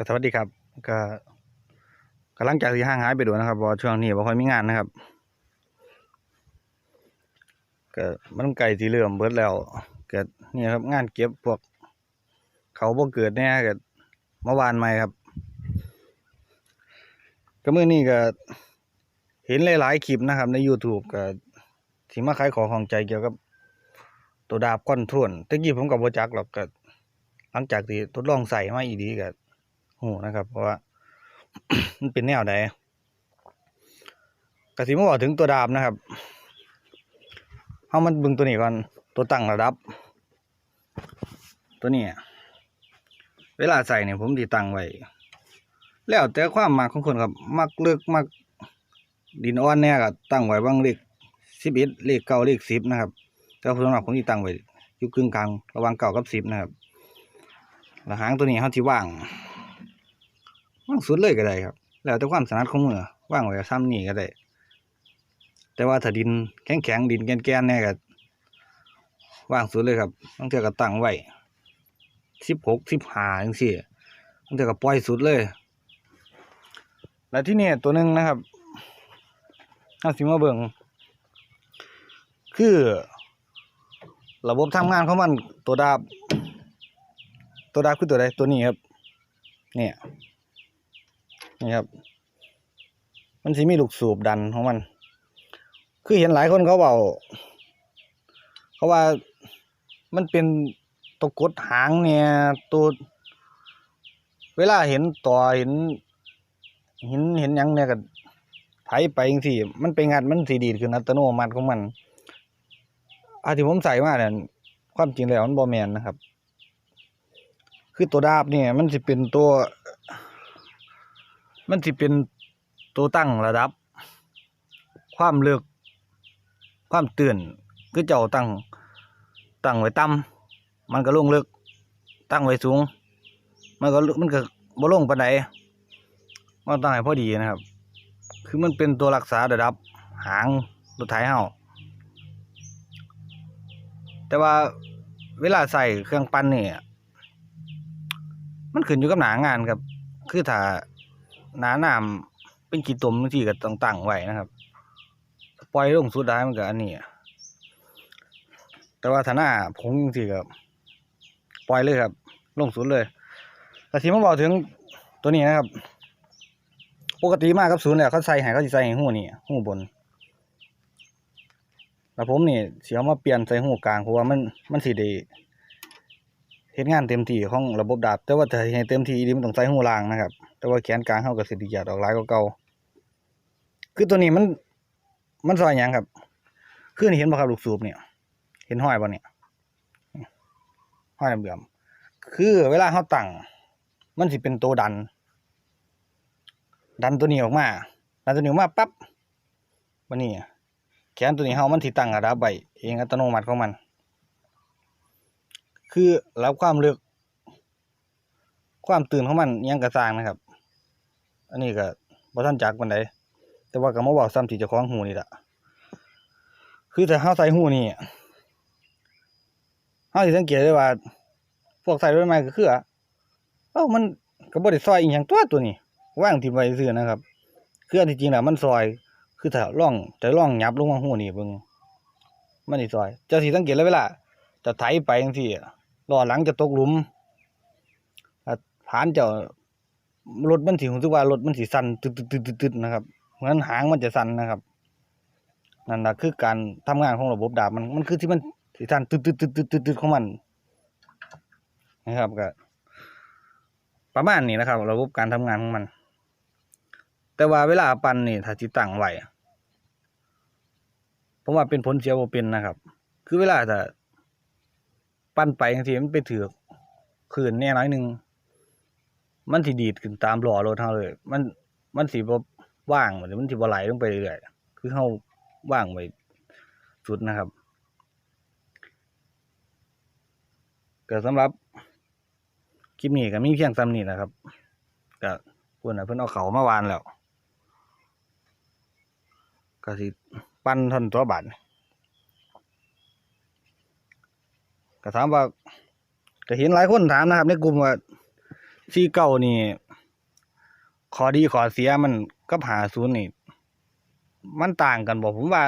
ก็สวัสดีครับ ก็กำลังจากที่ห่างหายไปดูนะครับพราะว่าช่วงนี้บ่ค่อยมีงานนะครับก็มันไก่สีเหลื่อมเบิดแล้วเก็นี่ครับงานเก็บพวก เขาบ่เกิดแน่ก็เมื่อวานใหม่ครับ ก็เมื้อนี้ก็เห็นหลายๆคลิปนะครับ ใน YouTube ก็สิมาขายของของใจเกี่ยวกับ ตัวดาบก้อนท่วนตะกี้ผมก็บ่จักหรอกก็หลังจากที่ทดลองใส่มาอีดีก็ ฮู้นะครับ เพราะว่ามันเป็นแนวใดก็สิมาบอกถึงตัวดาบนะครับเฮามันบิ่งตัวนี้ก่อนตัวตั้งระดับ ตัวนี้เวลาใส่เนี่ยผมสิตั้งไว้แล้วแต่ความมักของคนครับ มักเลือกมักดินอ่อนแน่ก็ตั้งไว้บางเลข11เลขเก้าเลข10นะครับแต่สำหรับผมที่ตั้งไว้อยู่กึ่งกลางระหว่างเก้ากับ10นะครับแล้วหางตัวนี้เขาที่ว่าง ว่างสุดเลยก็ได้ครับ แล้วแต่ความถนัดของมือว่างไว้ซ้ำนี่ก็ได้ แต่ว่าถ้าดินแข็งแข็งๆดินแกนแกนๆเนี่ยก็ว่างสุดเลยครับต้องเทื่อก็ตั้งไว้สิบหกสิบห้าจังซี่ต้องเทื่อก็ปล่อยสุดเลย แล้วที่นี่ตัวหนึ่งนะครับเอาสิมาเบิ่งคือ ระบบทำงานของมันตัวดาบ ตัวดาบคือตัวใดตัวนี้ครับ เนี่ย นี่ครับ มันสิมีลูกสูบดันของมัน คือเห็นหลายคนเขาเบาเขาว่ามันเป็นตัวกดหางเนี่ยตัวเวลาเห็นต่อเห็น เห็นเห็นยังเนี่ยก็ไถไปจังซี่มันไปงัดมันสีดีดขึ้นอัตโนมัติของมันอาที่ผมใส่มาเนี่ยความจริงแล้วมันบ่แมนนะครับ คือตัวดาบเนี่ยมันสิเป็นตัว มันสิเป็นตัวตั้งระดับ ความเลือกความเตือนคือเจ้าตั้งตั้งไว้ต่ำมันก็ลงลึก ตั้งไว้สูง มันก็มันก็บ่ลงปานใดมันตั้งให้พอดีนะครับ คือมันเป็นตัวรักษาระดับ หางรถไถเฮาแต่ว่าเวลาใส่เครื่องปั้นเนี่ยมันขึ้นอยู่กับหนางานครับ คือถ้า หนาหน้ำเป็นกี่ตุ่มบางทีก็ต้องตั้งไว้นะครับปล่อยลงสุดได้มันก็อันนี้แต่ว่าถ้าหน้าผงจริงๆก็ปล่อยเลยครับ ลงสุดเลยแต่ที่มาบอกถึงตัวนี้นะครับ ปกติมากครับศูนย์เนี่ยเขาใส่ให้เขาสิใส่ให้หูนี่หูบนแล้วผมนี่เสียมาเปลี่ยนใส่หูกลางเพราะว่ามันมันสิได้ เฮ็ดงานเต็มที่ของระบบดาบ แต่ว่าถ้าให้เต็มที่อีหลีมันต้องใส่หูล่างนะครับ แต่ว่าแขนกลางเฮาก็สิได้เหยียดออกลายกว่าเก่าคือตัวนี้มัน มันซอยหยังครับคือนี่เห็นบ่ครับลูกสูบเนี่ย เห็นห้อยบ่เนี่ยห้อยน้ำเบื่อมคือเวลาเฮาตั้งมันสิเป็นตัวดัน ดันตัวนี้ออกมาดันตัวนี้ออกมาปั๊บบัดนี้แขนตัวนี้เฮามันสิตั้งระดับไว้เองอัตโนมัติของมัน คือรับความลึก ความตื่นของมันยังกระสร้างนะครับ อันนี้ก็บ่ทันจักปานใดแต่ว่าก็มาเว้าซ้ำที่เจ้องหูนี่แหละคือถ้าเฮาใส่หูนี่เฮาสิสังเกตได้ว่า พวกใส่รถใหม่ก็คืออะเอ้ามันก็บ่ได้ซอยอีหยังตัวตัวนี้ว่างที่ไว้ซื่อนะครับคืออันที่จริงแล้วมันซอย คือถ้าลองจะลองยับลงมาหูนี่เบิ่งมันสิซอย เจ้าสิสังเกตแล้วเวลาจะไถไปจังซี่ ล้อหลังจะตกหลุมอะฐานเจ้ารถมันสิรู้สึกว่ารถมันสิสั่นตึดๆๆนะครับเหมือนหางมันจะสั่นนะครับนั่นล่ะคือการทำงานของระบบดาบมันมันคือที่มันสิสั่นตึดๆๆๆของมัน นะครับก็ประมาณนี้นะครับ ระบบการทำงานของมัน แต่ว่าเวลาปั่นนี่ถ้าสิตั้งไว้ผมว่าเป็นผลเสียบ่เป็นนะครับ คือเวลาถ้า ปั้นไปจังซี่มันไปถือกคืนแน่น้อยหนึ่งมันสิดีดขึ้นตามหล้อรถเฮาเลย มันมันสิบ่ว่างเหรือนมันสิบ่ไหลลงไปเรื่อยๆคือเฮาว่างไว้สุดนะครับก็สำหรับคลิปนี้ก็มีเพียงส่ำนี้นะครับก็เพิ่นน่ะเพิ่นเอาเขามาวานแล้วก็สิปั้นท่านตัวบาด ก็ถามว่าก็เห็นหลายคนถามนะครับ ในกลุ่มว่าซีเก่านี่ขอดีขอเสียมันกับ50นี่ มันต่างกันบ่ผมว่า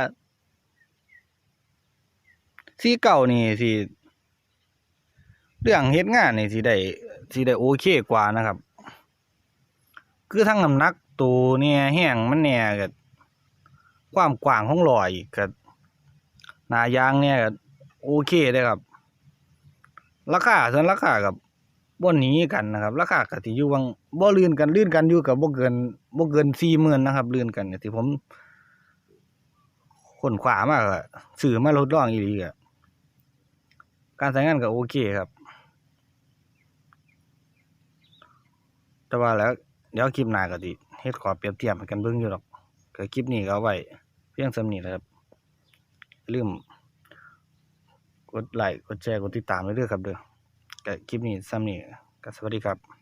49นี่สิเรื่องเฮ็ดงานนี่สิได้สิได้โอเคกว่านะครับ คือทั้งน้ำหนักตัวเนี่ยแห้งมันเนี่ยก็ความกว้างของล้ออีกก็หนายางเนี่ยก็โอเคเด้ครับ ราคาส่วนราคากับบ่หนีกันนะครับ ราคาก็สิอยู่วังบ่ลื่นกันลื่นกันอยู่กับบ่เกินบ่เกิน40,000นะครับ ลื่นกันเนี่ยที่ผมค้นคว้ามาก็ซื้อมาทดลองอีหลีก็การใช้งานก็โอเคครับ แต่ว่าแล้วเดี๋ยวคลิปหน้าก็สิเฮ็ดขอเปรียบเทียบกันเบิ่งอยู่ดอกก็คลิปนี้ก็เอาไว้ เพียงสำนี้แหละครับลืม กดไลค์กดแชร์กดติดตามไว้เด้อครับเด้อก็คลิปนี้ซ้ำนี้ก็สวัสดีครับ